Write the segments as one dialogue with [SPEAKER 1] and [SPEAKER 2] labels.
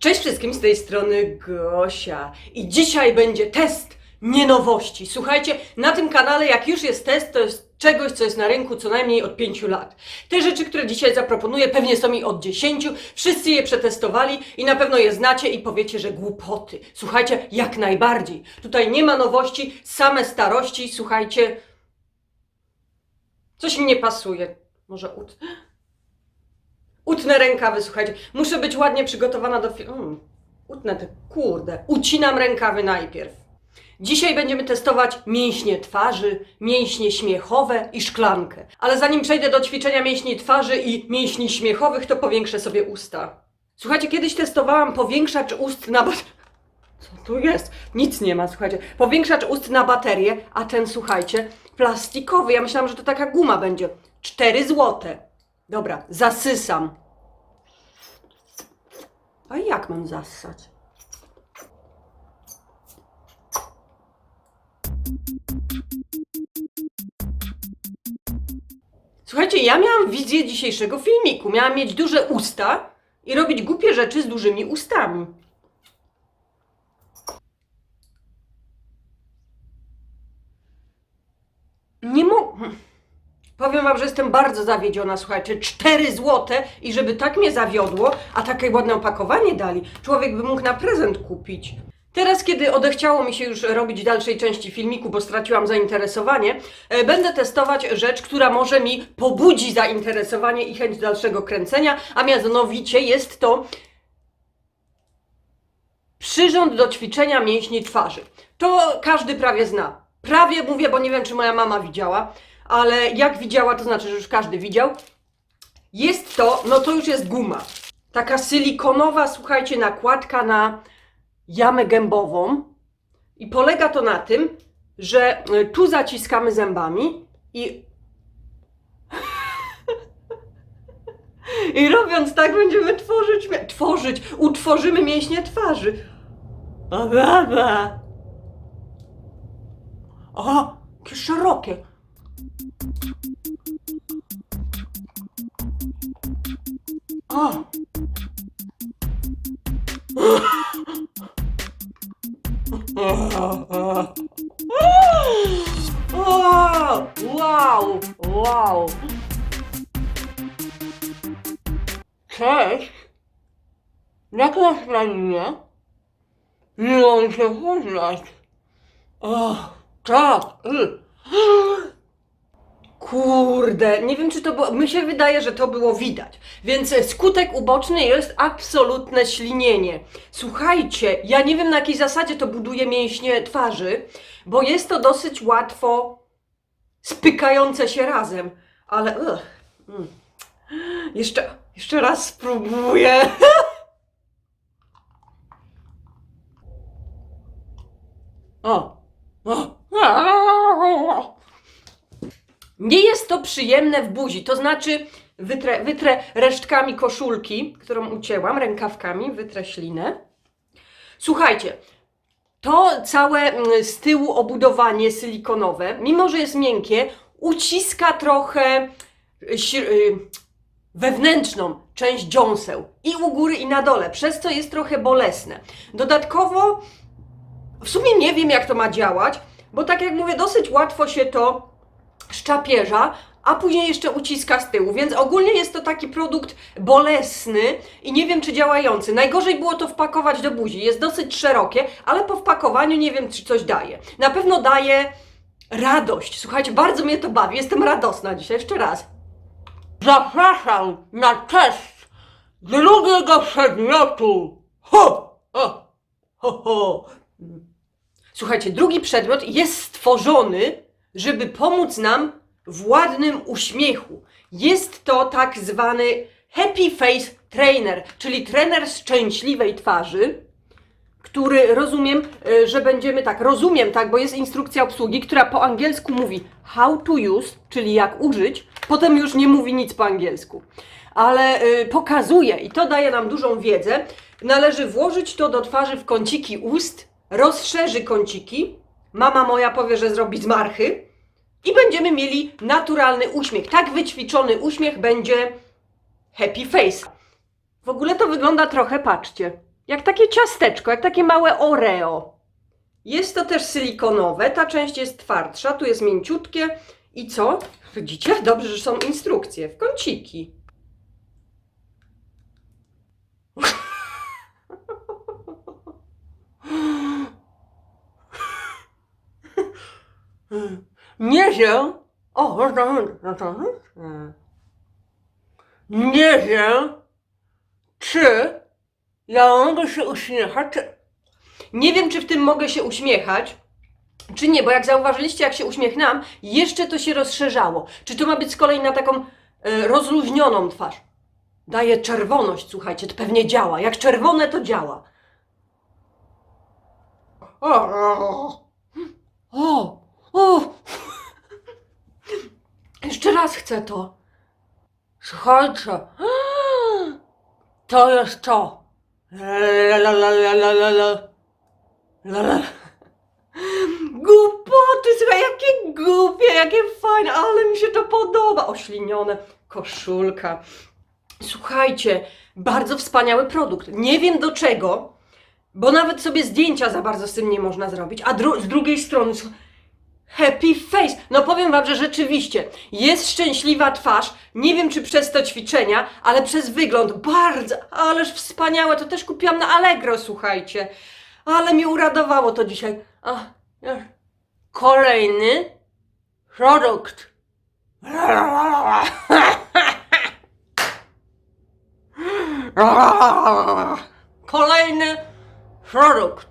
[SPEAKER 1] Cześć wszystkim z tej strony Gosia i dzisiaj będzie test nie nowości. Słuchajcie, na tym kanale jak już jest test, to jest czegoś, co jest na rynku co najmniej od 5 lat. Te rzeczy, które dzisiaj zaproponuję, pewnie są mi od 10. Wszyscy je przetestowali i na pewno je znacie i powiecie, że głupoty. Słuchajcie, jak najbardziej. Tutaj nie ma nowości, same starości. Słuchajcie, coś mi nie pasuje. Może ut... Utnę rękawy, słuchajcie. Muszę być ładnie przygotowana do filmu. Mm, utnę te, kurde. Ucinam rękawy najpierw. Dzisiaj będziemy testować mięśnie twarzy, mięśnie śmiechowe i szklankę. Ale zanim przejdę do ćwiczenia mięśni twarzy i mięśni śmiechowych, to powiększę sobie usta. Słuchajcie, kiedyś testowałam powiększacz ust na. Co tu jest? Nic nie ma, słuchajcie. Powiększacz ust na baterię, a ten, słuchajcie, plastikowy. Ja myślałam, że to taka guma będzie. 4 złote. Dobra, zasysam. A jak mam zassać? Słuchajcie, ja miałam wizję dzisiejszego filmiku. Miałam mieć duże usta i robić głupie rzeczy z dużymi ustami. Nie mogę. Powiem wam, że jestem bardzo zawiedziona, słuchajcie. 4 złote i żeby tak mnie zawiodło, a takie ładne opakowanie dali, człowiek by mógł na prezent kupić. Teraz, kiedy odechciało mi się już robić dalszej części filmiku, bo straciłam zainteresowanie, e, będę testować rzecz, która może mi pobudzi zainteresowanie i chęć dalszego kręcenia, a mianowicie jest to przyrząd do ćwiczenia mięśni twarzy. To każdy prawie zna. Prawie mówię, bo nie wiem, czy moja mama widziała, ale jak widziała, to znaczy, że już każdy widział. Jest to, no to już jest guma. Taka silikonowa, słuchajcie, nakładka na jamę gębową. I polega to na tym, że y, tu zaciskamy zębami i. I robiąc tak będziemy tworzyć, tworzyć, utworzymy mięśnie twarzy. O, baba. O, jakie szerokie. O. O, wow, wow. Cześć. Jak masz na imię? Miło się poznać. O, tak. y. Kurde, nie wiem czy to było, mi się wydaje, że to było widać. Więc e, skutek uboczny jest absolutne ślinienie. Słuchajcie, ja nie wiem na jakiej zasadzie to buduje mięśnie twarzy, bo jest to dosyć łatwo spykające się razem, ale ugh, mm. jeszcze, jeszcze raz spróbuję. O, o. Nie jest to przyjemne w buzi, to znaczy wytrę, wytrę resztkami koszulki, którą ucięłam, rękawkami, wytrę ślinę. Słuchajcie, to całe mm, z tyłu obudowanie silikonowe, mimo że jest miękkie, uciska trochę y, y, wewnętrzną część dziąseł i u góry i na dole, przez co jest trochę bolesne. Dodatkowo w sumie nie wiem jak to ma działać, bo tak jak mówię, dosyć łatwo się to szczapierza, a później jeszcze uciska z tyłu, więc ogólnie jest to taki produkt bolesny i nie wiem czy działający. Najgorzej było to wpakować do buzi, jest dosyć szerokie, ale po wpakowaniu nie wiem czy coś daje. Na pewno daje radość. Słuchajcie, bardzo mnie to bawi, jestem radosna dzisiaj, jeszcze raz.
[SPEAKER 2] Zapraszam na test drugiego przedmiotu. Ho!
[SPEAKER 1] O! Ho, ho. Słuchajcie, drugi przedmiot jest stworzony, żeby pomóc nam w ładnym uśmiechu. Jest to tak zwany Happy Face Trainer, czyli trener szczęśliwej twarzy, który rozumiem, e, że będziemy tak, rozumiem tak, bo jest instrukcja obsługi, która po angielsku mówi how to use, czyli jak użyć, potem już nie mówi nic po angielsku. Ale y, pokazuje i to daje nam dużą wiedzę. Należy włożyć to do twarzy w kąciki ust, rozszerzy kąciki. Mama moja powie, że zrobi zmarchy i będziemy mieli naturalny uśmiech. Tak wyćwiczony uśmiech będzie happy face. W ogóle to wygląda trochę, patrzcie, jak takie ciasteczko, jak takie małe Oreo. Jest to też silikonowe, ta część jest twardsza, tu jest mięciutkie. I co? Widzicie? Dobrze, że są instrukcje. W kąciki.
[SPEAKER 2] Nie wiem. O, no. Nie wiem, czy ja mogę się uśmiechać.
[SPEAKER 1] Nie wiem, czy w tym mogę się uśmiechać, czy nie, bo jak zauważyliście, jak się uśmiechnęłam, jeszcze to się rozszerzało. Czy to ma być z kolei na taką e, rozluźnioną twarz? Daje czerwoność, słuchajcie, to pewnie działa. Jak czerwone, to działa.
[SPEAKER 2] O, o,
[SPEAKER 1] O! Jeszcze raz chcę to.
[SPEAKER 2] Słuchajcie. To jest to.
[SPEAKER 1] Głupoty, słuchaj, jakie głupie, jakie fajne, ale mi się to podoba. Oślinione, koszulka. Słuchajcie, bardzo wspaniały produkt. Nie wiem do czego, bo nawet sobie zdjęcia za bardzo z tym nie można zrobić. A dru- z drugiej strony, happy face. No powiem wam, że rzeczywiście jest szczęśliwa twarz. Nie wiem, czy przez to ćwiczenia, ale przez wygląd. Bardzo, ależ wspaniałe. To też kupiłam na Allegro, słuchajcie. Ale mnie uradowało to dzisiaj. Ach.
[SPEAKER 2] Kolejny produkt. Kolejny produkt.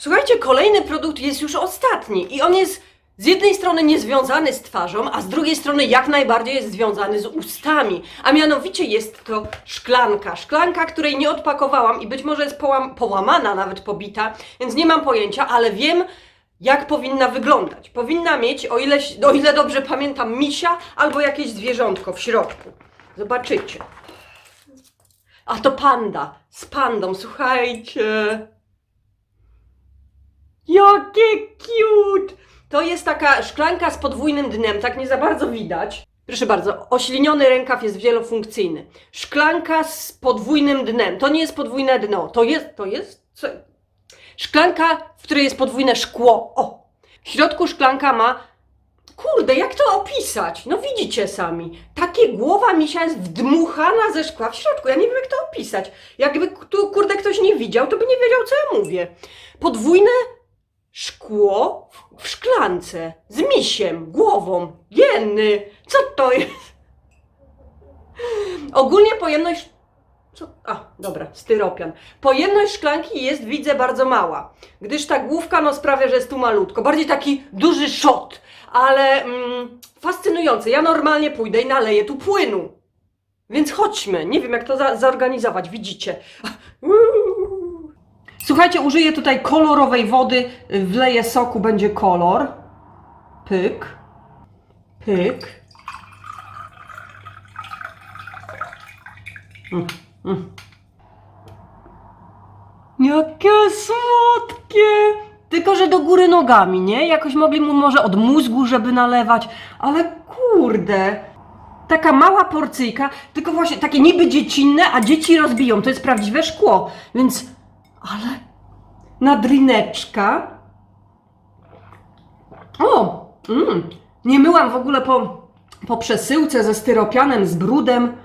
[SPEAKER 1] Słuchajcie, kolejny produkt jest już ostatni i on jest z jednej strony niezwiązany z twarzą, a z drugiej strony jak najbardziej jest związany z ustami. A mianowicie jest to szklanka. Szklanka, której nie odpakowałam i być może jest połam, połamana, nawet pobita, więc nie mam pojęcia, ale wiem, jak powinna wyglądać. Powinna mieć, o ile, o ile dobrze pamiętam, misia albo jakieś zwierzątko w środku. Zobaczycie. A to panda. Z pandą, słuchajcie. Jakie cute! To jest taka szklanka z podwójnym dnem, tak nie za bardzo widać. Proszę bardzo, ośliniony rękaw jest wielofunkcyjny. Szklanka z podwójnym dnem. To nie jest podwójne dno, to jest, to jest, co? Szklanka, w której jest podwójne szkło. O! W środku szklanka ma, kurde, jak to opisać? No widzicie sami. Takie głowa misia jest wdmuchana ze szkła w środku. Ja nie wiem, jak to opisać. Jakby tu, kurde, ktoś nie widział, to by nie wiedział, co ja mówię. Podwójne Szkło w- szklance z misiem, głową. Jenny, co to jest? Ogólnie pojemność. Co? A, dobra, styropian. Pojemność szklanki jest, widzę, bardzo mała, gdyż ta główka no, sprawia, że jest tu malutko. Bardziej taki duży szot, ale mm, fascynujący. Ja normalnie pójdę i naleję tu płynu. Więc chodźmy. Nie wiem, jak to za zorganizować. Widzicie. Słuchajcie, użyję tutaj kolorowej wody, y, wleję soku, będzie kolor. Pyk. Pyk. Mm, mm. Jakie słodkie! Tylko, że do góry nogami, nie? Jakoś mogli mu może od mózgu, żeby nalewać, ale kurde. Taka mała porcyjka, tylko właśnie takie niby dziecinne, a dzieci rozbiją. To jest prawdziwe szkło, więc ale nadrineczka. O! Mm, nie myłam w ogóle po, po przesyłce ze styropianem, z brudem.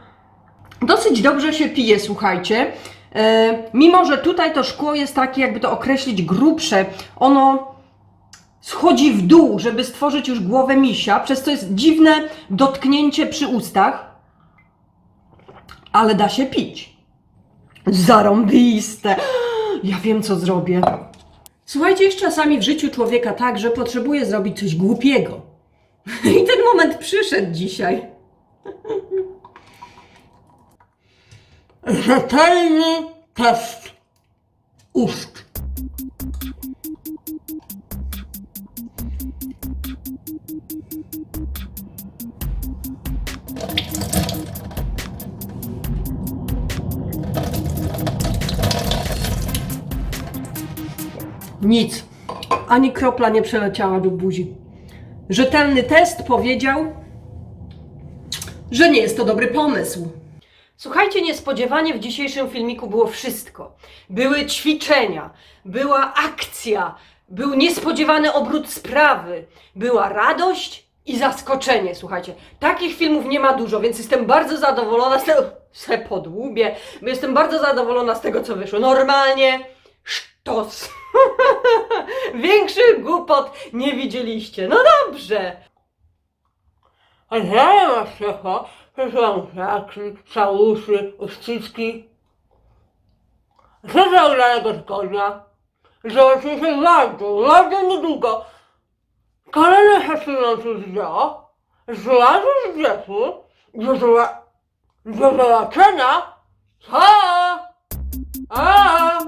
[SPEAKER 1] Dosyć dobrze się pije, słuchajcie. E, mimo, że tutaj to szkło jest takie, jakby to określić, grubsze, ono schodzi w dół, żeby stworzyć już głowę misia, przez co jest dziwne dotknięcie przy ustach, ale da się pić. Zarąbiste. Ja wiem, co zrobię. Słuchajcie, jest czasami w życiu człowieka tak, że potrzebuje zrobić coś głupiego. I ten moment przyszedł dzisiaj.
[SPEAKER 2] Rzetelny test ust.
[SPEAKER 1] Nic. Ani kropla nie przeleciała do buzi. Rzetelny test powiedział, że nie jest to dobry pomysł. Słuchajcie, niespodziewanie w dzisiejszym filmiku było wszystko. Były ćwiczenia, była akcja, był niespodziewany obrót sprawy, była radość i zaskoczenie. Słuchajcie, takich filmów nie ma dużo, więc jestem bardzo zadowolona z tego. Se podłubię, jestem bardzo zadowolona z tego, co wyszło. Normalnie sztos. Większych głupot nie widzieliście. No dobrze.
[SPEAKER 2] A was szefa, przepraszam, całuszy, uściski. Co za udanego szkoda? Zobaczymy się bardzo, bardzo niedługo. Kolejne fascynujące zdjęcia. Złazu z drzewu. Do, zoba- do zobaczenia. Ha! A!